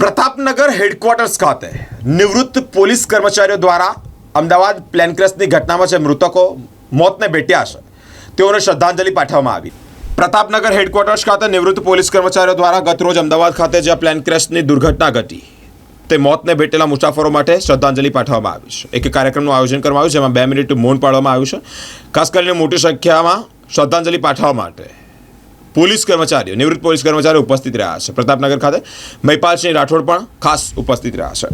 Pratapnagar headquarters ખાતે નિવૃત્ત police કર્મચારીઓ દ્વારા અમદાવાદ પ્લેન ક્રેશની ઘટનામાં જે મૃતકો મોતને ભેટ્યા છે, તેઓને શ્રદ્ધાંજલિ પાઠવવામાં આવી. પ્રતાપનગર હેડક્વાર્ટર્સ ખાતે નિવૃત્ત પોલીસ કર્મચારીઓ દ્વારા ગતરોજ અમદાવાદ ખાતે જે પ્લેન ક્રેશની દુર્ઘટના ઘટી, તે મોતને ભેટેલા મુસાફરો માટે શ્રદ્ધાંજલિ પાઠવવામાં આવી છે. એક કાર્યક્રમનું આયોજન કરવામાં આવ્યું છે, જેમાં બે મિનિટ મૌન પાડવામાં આવ્યું છે. ખાસ કરીને મોટી સંખ્યામાં શ્રદ્ધાંજલિ પાઠવવા માટે. પોલીસ કર્મચારીઓ, નિવૃત્ત પોલીસ કર્મચારીઓ ઉપસ્થિત રહ્યા છે. પ્રતાપનગર ખાતે મહિપાલસિંહ રાઠોડ પણ ખાસ ઉપસ્થિત રહ્યા છે.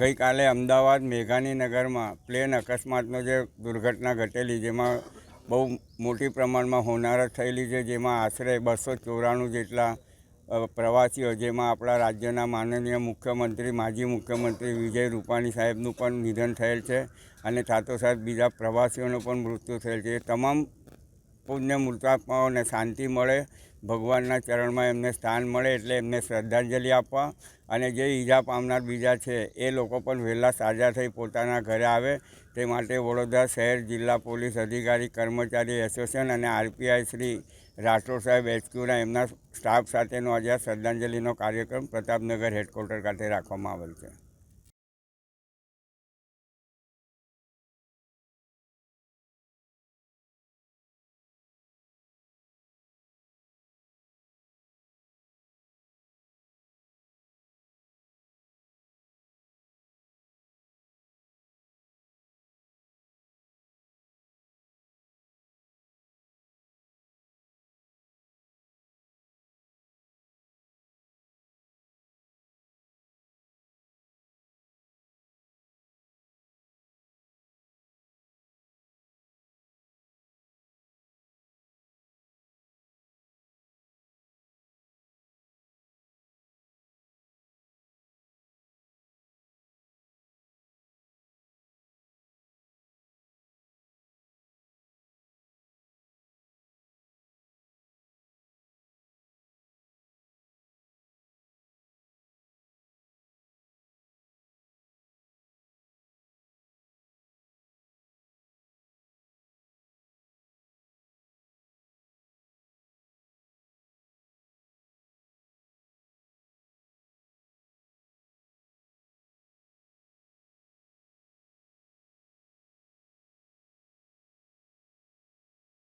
ગઈકાલે અમદાવાદ મેઘાણીનગરમાં પ્લેન અકસ્માતનો જે દુર્ઘટના ઘટેલી, જેમાં બહુ મોટી પ્રમાણમાં હોનારત થયેલી છે, જેમાં આશરે બસો ચોરાણું જેટલા પ્રવાસીઓ, જેમાં આપણા રાજ્યના માનનીય મુખ્યમંત્રી, માજી મુખ્યમંત્રી વિજય રૂપાણી સાહેબનું પણ નિધન થયેલ છે અને સાથોસાથ બીજા પ્રવાસીઓનું પણ મૃત્યુ થયેલ છે. તમામ પુણ્ય મૃતાત્માઓને શાંતિ મળે, ભગવાનના ચરણમાં એમને સ્થાન મળે એટલે એમને શ્રદ્ધાંજલિ આપવા અને જે ઈજા પામનાર બીજા છે, એ લોકો પણ વહેલા સાજા થઈ પોતાના ઘરે આવે. તે માટે વડોદરા શહેર જિલ્લા પોલીસ અધિકારી, કર્મચારી, એસોસિએશન અને આરપીઆઈ શ્રી રાઠોડ સાહેબ એચક્યુના એમના સ્ટાફ સાથેનો આજે શ્રદ્ધાંજલિનો કાર્યક્રમ પ્રતાપનગર હેડક્વાર્ટર ખાતે રાખવામાં આવેલ છે.